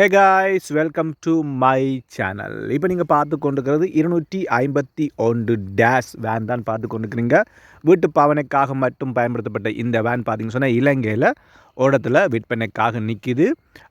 Hey guys welcome to my channel இப்போ நீங்கள் பார்த்து கொண்டிருக்கிறது இருநூற்றி ஐம்பத்தி ஒன்று டேஷ் வேன் தான் பார்த்து கொண்டிருக்கிறீங்க. வீட்டு பாவனைக்காக மட்டும் பயன்படுத்தப்பட்ட இந்த வேன் பார்த்தீங்கன்னு சொன்னால் இலங்கையில் ஓடத்தில் விற்பனைக்காக நிற்கிது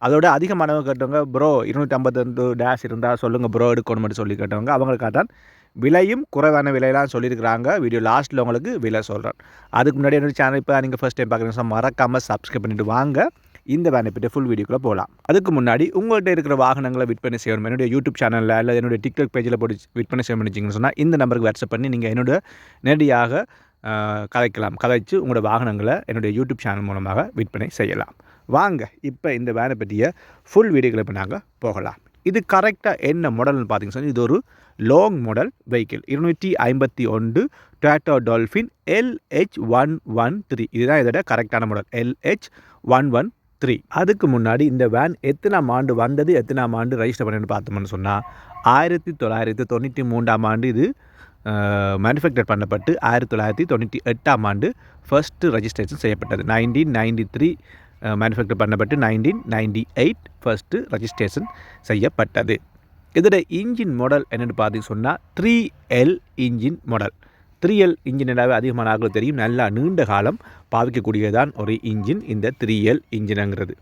அதோட அதிகமானவங்க கேட்டவங்க ப்ரோ இருநூற்றி ஐம்பத்தொன்று டேஷ் இருந்தால் சொல்லுங்கள் ப்ரோ எடுக்கணும்னு சொல்லி கேட்டவங்க அவங்களுக்காக தான் விலையும் குறைவான விலையெல்லாம் சொல்லியிருக்கிறாங்க. வீடியோ லாஸ்ட்டில் உங்களுக்கு விலை சொல்கிறேன் அதுக்கு முன்னாடி என்னோடய சேனல் இப்போ நீங்கள் ஃபஸ்ட் டைம் பார்க்குறீங்க மறக்காமல் சப்ஸ்கிரைப் பண்ணிவிட்டு வாங்க. இந்த வேனை பற்றி ஃபுல் வீடியோக்குள்ளே போகலாம் அதுக்கு முன்னாடி உங்கள்கிட்ட இருக்கிற வாகனங்களை விற்பனை செய்யணும் என்னுடைய யூடியூப் சேனலில் இல்லை என்னுடைய டிக்டாக் பேஜில் போட்டு விற்பனை செய்ய முடிச்சிங்கன்னு சொன்னால் இந்த நம்பருக்கு வாட்ஸ்அப் பண்ணி நீங்கள் என்னோட நேரடியாக கதைக்கலாம் கதைச்சு உங்களோட வாகனங்களை என்னுடைய யூடியூப் சேனல் மூலமாக விற்பனை செய்யலாம். வாங்க இப்போ இந்த வேனை பற்றிய ஃபுல் வீடியோக்களை இப்போ நாங்கள் போகலாம். இது கரெக்டாக என்ன மாடல்னு பார்த்தீங்கன்னு சொன்னால் இது ஒரு லாங் மாடல் வெஹிக்கிள் இருநூற்றி ஐம்பத்தி ஒன்று Toyota Dolphin LH one one three இதுதான் இதோட கரெக்டான model LH one one three அதுக்கு முன்னாடி இந்த வேன் எத்தனாம் ஆண்டு வந்தது எத்தனாம் ஆண்டு ரெஜிஸ்டர் பண்ணி பார்த்தோம்னு சொன்னால் ஆயிரத்தி தொள்ளாயிரத்தி தொண்ணூற்றி மூன்றாம் ஆண்டு இது மேனுஃபேக்சர் பண்ணப்பட்டு ஆயிரத்தி தொள்ளாயிரத்தி தொண்ணூற்றி எட்டாம் ஆண்டு ஃபஸ்ட்டு ரெஜிஸ்ட்ரேஷன் செய்யப்பட்டது. நைன்டீன் நைன்டி த்ரீ மேனுஃபேக்சர் பண்ணப்பட்டு nineteen ninety eight first registration செய்யப்பட்டது. இதோட இன்ஜின் மாடல் என்னென்னு பார்த்து சொன்னால் three L engine model three L engine அதிகமான ஆகலும் தெரியும். நல்லா நீண்ட காலம் பாவிக்கக்கூடியதான் ஒரு இன்ஜின் இந்த த்ரீ எல் இன்ஜினுங்கிறது.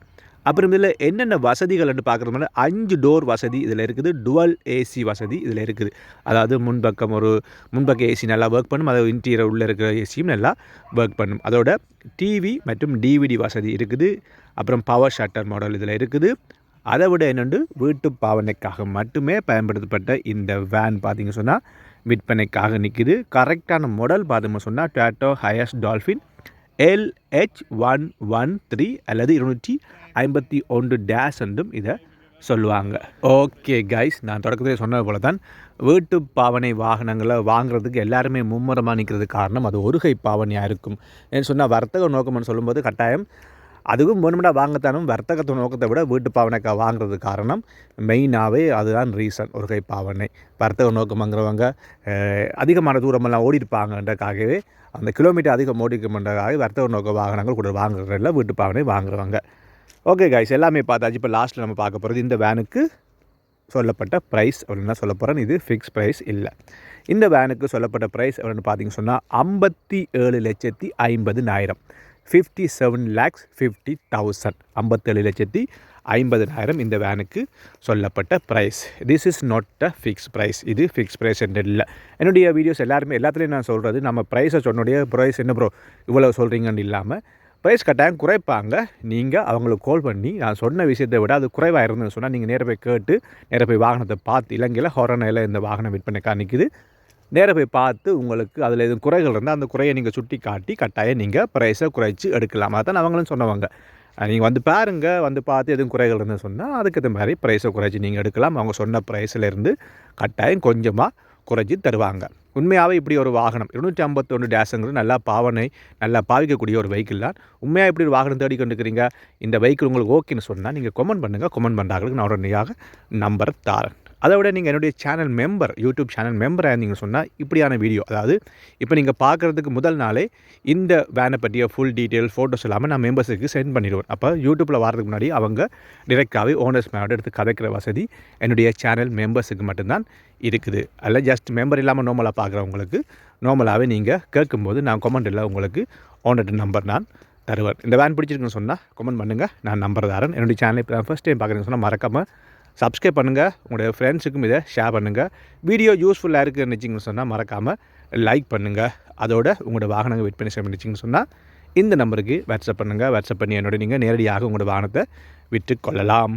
அப்புறம் இதில் என்னென்ன வசதிகள்னு பார்க்குறதுனால அஞ்சு டோர் வசதி இதில் இருக்குது. டுவல் ஏசி வசதி இதில் இருக்குது. அதாவது முன்பக்கம் ஒரு முன்பக்க ஏசி நல்லா ஒர்க் பண்ணும். அதாவது இன்டீரியர் உள்ளே இருக்கிற ஏசியும் நல்லா ஒர்க் பண்ணும். அதோட டிவி மற்றும் டிவிடி வசதி இருக்குது. அப்புறம் பவர் ஷட்டர் மாடல் இதில் இருக்குது. அதை விட என்னென்று? வீட்டு பாவனைக்காக மட்டுமே பயன்படுத்தப்பட்ட இந்த வேன் பார்த்திங்க சொன்னால் விற்பனைக்காக நிற்கிது. கரெக்டான மாடல் பார்த்தோம்னு சொன்னால் Toyota Hiace Dolphin LH one one three அல்லது இருநூற்றி ஐம்பத்தி ஒன்று டேஸ் என்றும் இதை சொல்லுவாங்க. ஓகே கைஸ் நான் தொடக்கத்தில் சொன்னது போல தான் வீட்டு பாவனை வாகனங்களை வாங்குறதுக்கு எல்லாருமே மும்முரமாக நிற்கிறது காரணம் அது ஒருகை பாவனையாக இருக்கும். ஏன்னு சொன்னால் வர்த்தக நோக்கம்னு சொல்லும்போது கட்டாயம் அதுவும் வேணுமெண்டா வாங்கத்தானும் வர்த்தகத்தை நோக்கத்தை விட வீட்டு பாவனைக்காக வாங்குறது காரணம். மெயினாகவே அதுதான் ரீசன் ஒரு கை பாவனை. வர்த்தக நோக்கமாங்கிறவங்க அதிகமான தூரமெல்லாம் ஓடிருப்பாங்கன்றக்காகவே அந்த கிலோமீட்டர் அதிகம் ஓடிக்கணுன்றக்காக வர்த்தக நோக்க வாகனங்கள் கூட வாங்குறதில்ல வீட்டு பாவனை வாங்குறவங்க. ஓகே கைஸ் எல்லாமே பார்த்தாச்சு. இப்போ லாஸ்ட்டில் நம்ம பார்க்க போகிறது இந்த வேனுக்கு சொல்லப்பட்ட ப்ரைஸ் அப்படின்னா சொல்ல போகிறேன் இது ஃபிக்ஸ் ப்ரைஸ் இல்லை. இந்த வேனுக்கு சொல்லப்பட்ட ப்ரைஸ் அப்படின்னு பார்த்தீங்கன்னு சொன்னால் ஐம்பத்தி ஏழு லட்சத்தி ஐம்பது நாயிரம் fifty seven lakhs fifty thousand ஐம்பத்தேழு லட்சத்தி ஐம்பதனாயிரம் இந்த வேனுக்கு சொல்லப்பட்ட price this is not a fix price இது ஃபிக்ஸ் ப்ரைஸ் என்று இல்லை. என்னுடைய வீடியோஸ் எல்லாருமே எல்லாத்துலேயும் நான் சொல்கிறது நம்ம ப்ரைஸை சொன்னுடைய ப்ரைஸ் என்ன ப்ரோ இவ்வளோ சொல்கிறீங்கன்னு இல்லாமல் ப்ரைஸ் கட்டாயம் குறைப்பாங்க. நீங்கள் அவங்களுக்கு கால் பண்ணி நான் சொன்ன விஷயத்தை விட அது குறைவாக இருந்ததுன்னு சொன்னால் நீங்கள் நேராக போய் கேட்டு நேராக போய் வாகனத்தை பார்த்து இலங்கையில் ஹொரனையில் இந்த வாகனம் விற்பனை காணிக்குது நேராக போய் பார்த்து உங்களுக்கு அதில் எதுவும் குறைகள் இருந்தால் அந்த குறையை நீங்கள் சுட்டி காட்டி கட்டாயம் நீங்கள் ப்ரைஸை குறைச்சி எடுக்கலாம். அதான் அவங்களும் சொன்னவங்க. நீங்கள் வந்து பாருங்கள் வந்து பார்த்து எதுவும் குறைகள் இருந்தால் சொன்னால் அதுக்கு மாதிரி ப்ரைஸை குறைச்சி நீங்கள் எடுக்கலாம். அவங்க சொன்ன ப்ரைஸிலேருந்து கட்டாயம் கொஞ்சமாக குறைச்சி தருவாங்க. உண்மையாகவே இப்படி ஒரு வாகனம் இருநூற்றி ஐம்பத்தொன்று டேஸுங்கிறது நல்லா பாவனை நல்லா பாவிக்கக்கூடிய ஒரு வெஹிக்கிள் தான். உண்மையாக இப்படி ஒரு வாகனம் தேடி கொண்டுக்கிறீங்க இந்த வெஹிக்கிள் உங்களுக்கு ஓகேன்னு சொன்னால் நீங்கள் கொமெண்ட் பண்ணுங்கள் கொமெண்ட் பண்ணுறாங்களுக்கு நான் உடனடியாக நம்பர் தாரேன். அதை விட நீங்கள் என்னுடைய சேனல் மெம்பர் யூடியூப் சேனல் மெம்பராக இருந்தீங்க சொன்னால் இப்படியான வீடியோ அதாவது இப்போ நீங்கள் பார்க்குறதுக்கு முதல் நாளே இந்த வேனை பற்றிய ஃபுல் டீட்டெயில் ஃபோட்டோஸ் இல்லாமல் நான் மெம்பர்ஸுக்கு சென்ட் பண்ணிடுவேன். அப்போ யூடியூப்பில் வரதுக்கு முன்னாடி அவங்க டிரெக்டாகவே ஓனர்ஸ் மேவோட எடுத்து கதைக்கிற வசதி என்னுடைய சேனல் மெம்பர்ஸுக்கு மட்டும்தான் இருக்குது. அதில் ஜஸ்ட் மெம்பர் இல்லாமல் நார்மலாக பார்க்குறவங்களுக்கு நார்மலாகவே நீங்கள் கேட்கும்போது நான் கொமெண்டில் உங்களுக்கு ஓனர் நம்பர் நான் தருவேன். இந்த வேன் பிடிச்சிருக்குன்னு சொன்னால் கமெண்ட் பண்ணுங்கள் நான் நம்பர் தரேன் என்னுடைய சேனல் இப்போ ஃபஸ்ட் டைம் பார்க்குறேன்னு சொன்னால் மறக்காமல் சப்ஸ்கிரைப் பண்ணுங்கள் உங்களுடைய ஃப்ரெண்ட்ஸுக்கும் இதை ஷேர் பண்ணுங்கள் வீடியோ யூஸ்ஃபுல்லாக இருக்குன்னு நினச்சிங்கன்னு சொன்னால் மறக்காமல் லைக் பண்ணுங்கள் அதோட உங்களோட வாகனங்கள் விற்பனை செய்ய நினச்சிங்கன்னு சொன்னால் இந்த நம்பருக்கு வாட்ஸ்அப் பண்ணுங்கள் வாட்ஸ்அப் பண்ணி என்னோட நீங்கள் நேரடியாக உங்களோட வாகனத்தை விற்று கொள்ளலாம்.